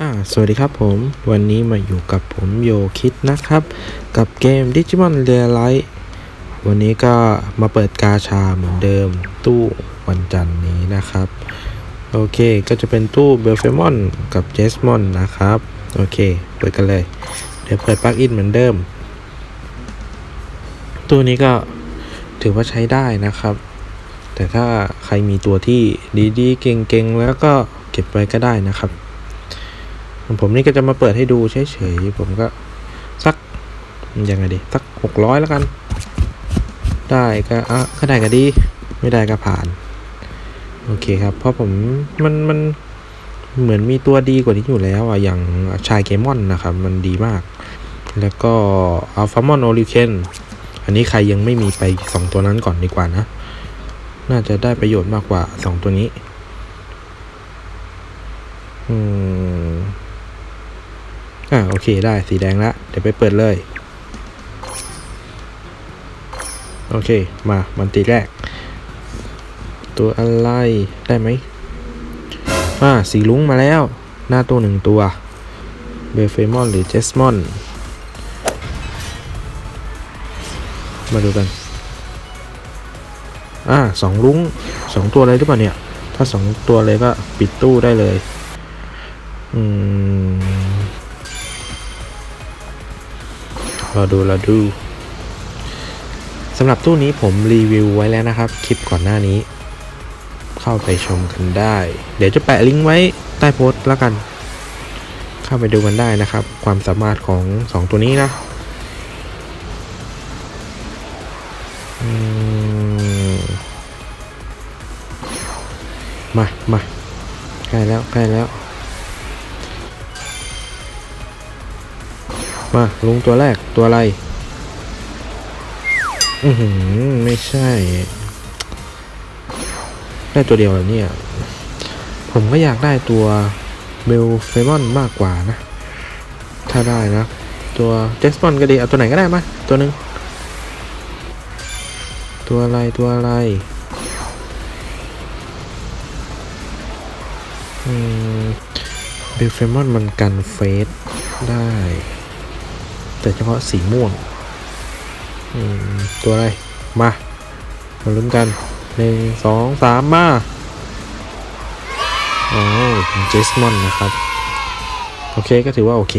อ่าสวัสดีครับผมวันนี้มาอยู่กับผมโยคิดนะครับ กับเกม Digimon r e a l i g h t วันนี้ก็มาเปิดกาชาเหมือนเดิม ตู้วันจันทร์นี้นะครับ โอเคก็จะเป็นตู้เบลเฟมอนกับเจสมอนนะครับ โอเค เปิดกันเลย เดี๋ยวเปิดปลั๊กอินเหมือนเดิม ตู้นี้ก็ถือว่าใช้ได้นะครับ แต่ถ้าใครมีตัวที่ดีๆ เก่งๆ แล้วก็เก็บไว้ก็ได้นะครับ ผมนี่ก็จะมาเปิดให้ดูเฉยๆ ผมก็สักยังไงดี สักหกร้อยแล้วกัน ได้ก็อะก็ได้ก็ดี ไม่ได้ก็ผ่าน โอเคครับ เพราะผมมันมันเหมือนมีตัวดีกว่านี้อยู่แล้วอะ อย่างชายเกมอนนะครับ มันดีมาก แล้วก็อัลฟามอนโอลิเคนอันนี้ใครยังไม่มีไปสองตัวนั้นก่อนดีกว่านะ น่าจะได้ประโยชน์มากกว่าสองตัวนี้ อืม อ่าโอเคได้สีแดงละเดี๋ยวไปเปิดเลย โอเค มามันตีแรก ตัวอะไรได้ไหมอ่าสีลุ้งมาแล้ว หน้าตัวหนึ่งตัวเบลเฟมอนหรือเจสมอน มาดูกันอ่าสองลุงสองตัวเลยหรือเปล่าเนี่ย ถ้าสองตัวเลยก็ปิดตู้ได้เลย อืม รอดูรอดูสำหรับตู้นี้ผมรีวิวไว้แล้วนะครับ คลิปก่อนหน้านี้ เข้าไปชมกันได้ เดี๋ยวจะแปะลิงก์ไว้ใต้โพสต์แล้วกัน เข้าไปดูกันได้นะครับ ความสามารถของ 2 ตัวนี้นะมมามาใกล้แล้วใกล้แล้ว มาลุงตัวแรกตัวอะไร อือหือ ไม่ใช่ ได้ตัวเดียวแล้วเนี่ยผมก็อยากได้ตัวเบลเฟมอนมากกว่านะ ถ้าได้นะ ตัวเจสมอนก็ดี เอาตัวไหนก็ได้มา ตัวหนึ่งตัวอะไรตัวอะไร อืมเบลเฟมอนมันกันเฟสได้ แต่เฉพาะสีม่วงตัวอะไร มา มาลุ้นกันหนึ่งสองสามมาโอ้เจสมอนนะครับ โอเคก็ถือว่าโอเค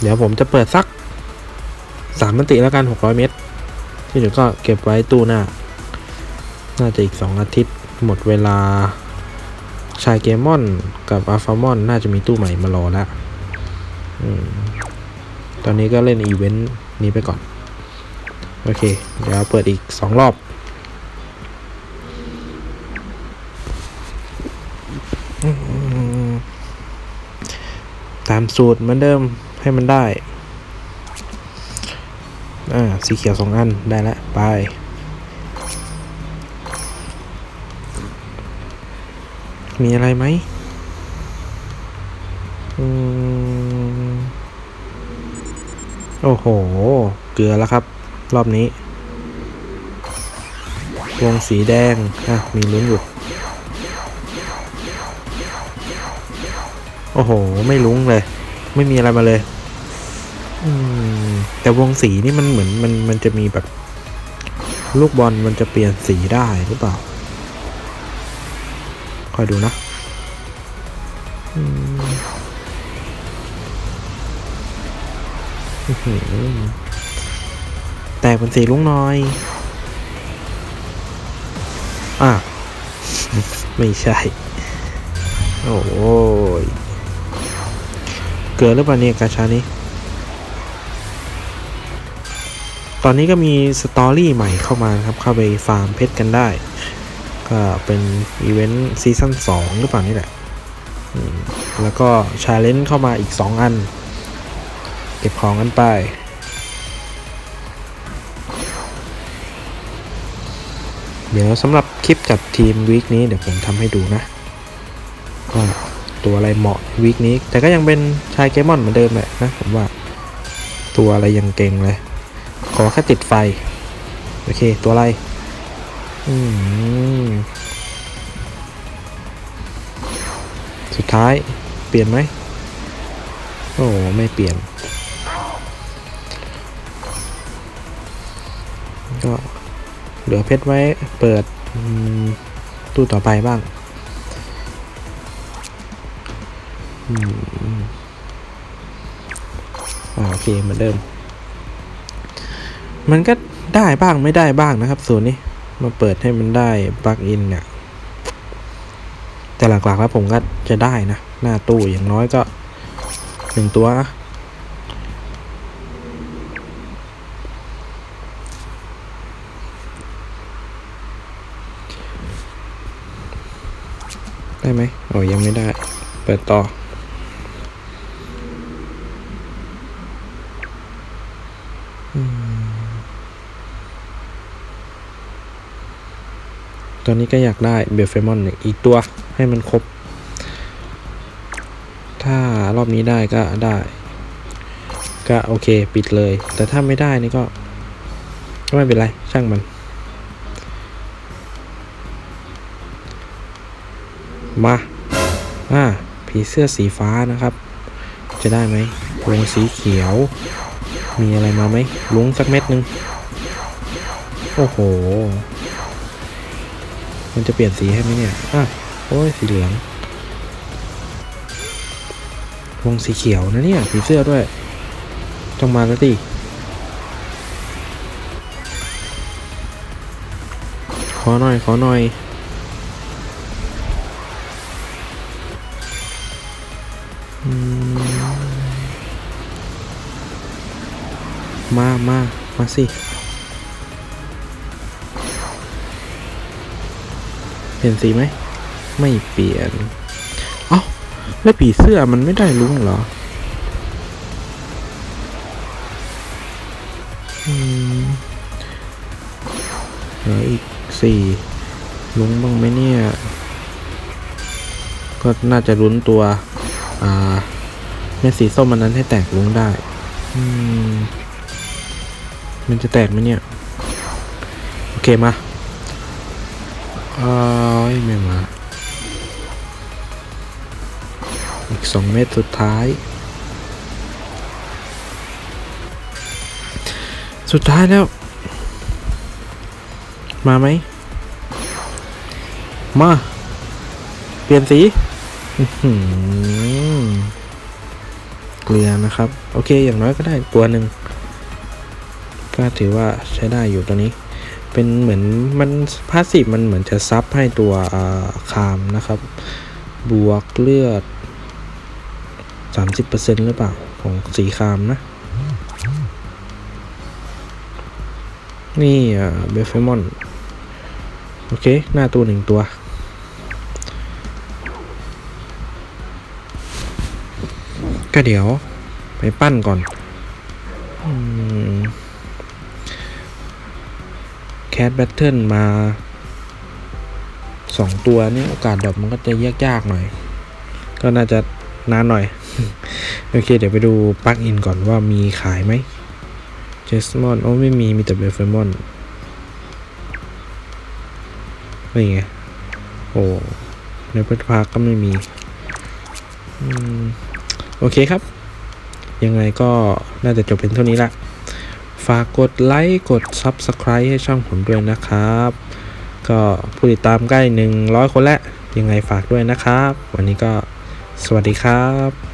เดี๋ยวผมจะเปิดสักสามมันติแล้วกันหกร้อยเมตร ที่เหลือก็เก็บไว้ตู้หน้า น่าจะอีกสองอาทิตย์ หมดเวลา ชายเกมอน กับอัลฟามอน น่าจะมีตู้ใหม่มารอแล้ว ตอนนี้ก็เล่นอีเวนต์นี้ไปก่อน โอเค เดี๋ยวเปิดอีกสองรอบ ตามสูตรเหมือนเดิมให้มันได้ อ่า สีเขียวสองอัน ได้แล้วไปมีอะไรไหม โอ้โห เกลือแล้วครับ รอบนี้ วงสีแดงอะมีลุ้นอยู่ โอ้โห ไม่ลุ้งเลย ไม่มีอะไรมาเลย อืม แต่วงสีนี่มันเหมือนมันมันจะมีแบบ ลูกบอลมันจะเปลี่ยนสีได้หรือเปล่า คอยดูนะ อืม แตกเป็นสีลุงน้อย อะ ไม่ใช่ โอ้ย เกิดหรือเปล่าเนี่ยกาชานี้ ตอนนี้ก็มีสตอรี่ใหม่เข้ามาครับ เข้าไปฟาร์มเพชรกันได้ ก็เป็นอีเวนต์ซีซั่น2หรือเปล่านี่แหละ แล้วก็ชาเลนจ์เข้ามาอีก 2 อัน เก็บของกันไป เดี๋ยวสำหรับคลิปกับทีมวีคนี้เดี๋ยวผมทำให้ดูนะว่าตัวอะไรเหมาะวีคนี้ แต่ก็ยังเป็นชายเกมอนเหมือนเดิมแหละนะผมว่า ตัวอะไรยังเก่งเลย ขอแค่ติดไฟ โอเค ตัวอะไร อืมสุดท้ายเปลี่ยนไหม โอ้ไม่เปลี่ยน ลือเพชรไว้เปิดตู้ต่อไปบ้างอืมอ่าโอเคเหมือนเดิม มันก็ได้บ้างไม่ได้บ้างนะครับส่วนนี้มาเปิดให้มันได้ปลั๊กอินเนี่ย แต่หลักๆแล้วผมก็จะได้นะ หน้าตู้อย่างน้อยก็หนึ่งตัวนะ ได้ไหมโอ้ยังไม่ได้ เปิดต่อตอนนี้ก็อยากได้เบลเฟมอนเนี่ยอีกตัวให้มันครบ ถ้ารอบนี้ได้ก็ได้ ก็โอเคปิดเลย แต่ถ้าไม่ได้นี่ก็ ก็ไม่เป็นไร ช่างมัน มาอ่าผีเสื้อสีฟ้านะครับ จะได้ไหมวงสีเขียว มีอะไรมาไหมลุงสักเม็ดนึง โอ้โห มันจะเปลี่ยนสีให้ไหมเนี่ยอะโอ้ยสีเหลืองวงสีเขียวนะเนี่ยผีเสื้อด้วยต้องมาแล้วดิขอหน่อย ขอหน่อย มามามาสิ เปลี่ยนสีไหม ไม่เปลี่ยน เอ้า แล้วผีเสื้อมันไม่ได้ลุ้งเหรออืมเหลืออีกสี่ลุ้งบ้างไหมเนี่ย ก็น่าจะลุ้นตัว อ่าเม็ดสีส้มมันนั้นให้แตกลุ้งได้ อืม มันจะแตกไหมเนี่ย โอเคมาอ้ยไม่มา อีกสองเม็ดสุดท้าย สุดท้ายแล้ว มาไหม มา เปลี่ยนสีเกลือนะครับ โอเค อย่างน้อยก็ได้ตัวหนึ่ง ก็ถือว่าใช้ได้อยู่ตัวนี้ เป็นเหมือนมันพาสซีฟมันเหมือนจะซับให้ตัวคามนะครับ บวกเลือด 30%หรือเปล่า ของสีคามนะ นี่เบฟเฟมอน โอเค หน้าตัวหนึ่งตัวก็เดี๋ยวไปปั้นก่อนแค ทแบทเทิลมาสองตัวนี่โอกาสดรอปมันก็จะยากๆหน่อย ก็น่าจะนานหน่อย โอเค เดี๋ยวไปดูปลั๊กอินก่อนว่ามีขายไหมเจสมอนโอ้ไม่มี มีแต่เบฟเฟมอนนี่ไง โอ้ในพัทพาร์ก็ไม่มีโอเคครับ ยังไงก็น่าจะจบเป็นเท่านี้ละ ฝากกดไลค์กด Subscribe ให้ช่องผมด้วยนะครับ ก็ผู้ติดตามใกล้ 100 คนแล้วยังไงฝากด้วยนะครับ วันนี้ก็สวัสดีครับ